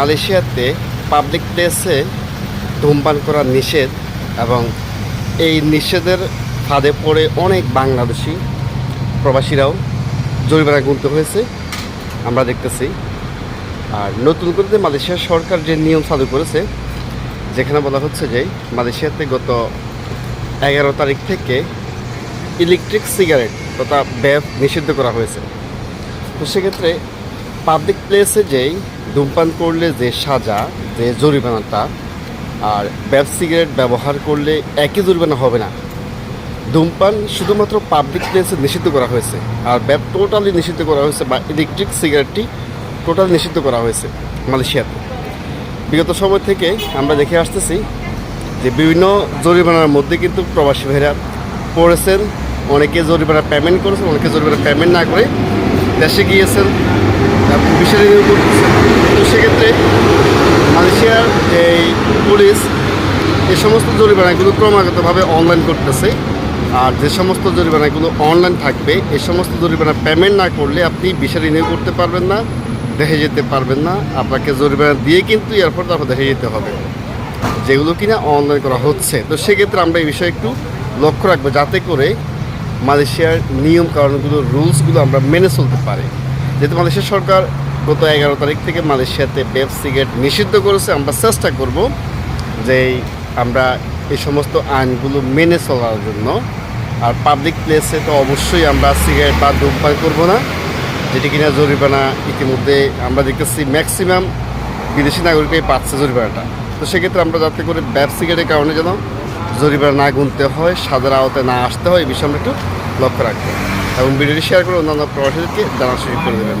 মালয়েশিয়াতে পাবলিক প্লেসে ধূমপান করা নিষেধ এবং এই নিষেধের ফাঁদে পড়ে অনেক বাংলাদেশি প্রবাসীরাও জরিমানা গুনতে হয়েছে, আমরা দেখতেছি। আর নতুন করে যে মালয়েশিয়ার সরকার যে নিয়ম চালু করেছে, যেখানে বলা হচ্ছে যে মালয়েশিয়াতে গত এগারো তারিখ থেকে ইলেকট্রিক সিগারেট তথা ব্যাপ নিষিদ্ধ করা হয়েছে। তো সেক্ষেত্রে পাবলিক প্লেসে যেই ধূমপান করলে যে সাজা, যে জরিমানাটা আর ব্যাপ সিগারেট ব্যবহার করলে একই জরিমানা হবে না। ধূমপান শুধুমাত্র পাবলিক প্লেসে নিষিদ্ধ করা হয়েছে আর ব্যাপ টোটালি নিষিদ্ধ করা হয়েছে বা ইলেকট্রিক সিগারেটটি টোটালি নিষিদ্ধ করা হয়েছে মালয়েশিয়াতে। বিগত সময় থেকে আমরা দেখে আসতেছি যে বিভিন্ন জরিমানার মধ্যে কিন্তু প্রবাসী ভাইরা পড়েছেন, অনেকে জরিমানা পেমেন্ট করেছেন, অনেকে জরিমানা পেমেন্ট না করে দেশে গিয়েছেন রিনিউ করতেছেন তো সেক্ষেত্রে মালয়েশিয়ার এই পুলিশ এই সমস্ত জরিমানাগুলো ক্রমাগতভাবে অনলাইন করতেছে। আর যে সমস্ত জরিমানাগুলো অনলাইন থাকবে, এ সমস্ত জরিমানা পেমেন্ট না করলে আপনি ভিসা রিনিউ করতে পারবেন না, দেখে যেতে পারবেন না। আপনাকে জরিমানা দিয়ে কিন্তু এরপর তারপর দেখে যেতে হবে। যেগুলো কিনা অনলাইন করা হচ্ছে। তো সেক্ষেত্রে আমরা এই বিষয়ে একটু লক্ষ্য রাখব যাতে করে মালয়েশিয়ার নিয়ম কারণগুলো রুলসগুলো আমরা মেনে চলতে পারি। যেহেতু মালয়েশিয়া সরকার গত এগারো তারিখ থেকে মালয়েশিয়াতে বেব সিগারেট নিষিদ্ধ করেছে। আমরা চেষ্টা করব যে আমরা এই সমস্ত আইনগুলো মেনে চলার জন্য। আর পাবলিক প্লেসে তো অবশ্যই আমরা সিগারেট বা ধূমপান করব না, যেটি কিনা জরিমানা ইতিমধ্যে আমরা দেখতেছি ম্যাক্সিমাম বিদেশি নাগরিকরাই পাচ্ছে জরিমানাটা। তো সেক্ষেত্রে আমরা যাতে করে ব্যাপ সিগারেটের কারণে যেন জরিমানা না গুনতে হয় সাদার আওতায় না আসতে হয়, এই বিষয়ে আমরা একটু লক্ষ্য রাখব। এবং ভিডিওটি শেয়ার করে অন্যান্য প্রবাসীদেরকে জানার সুযোগ করে দেবেন।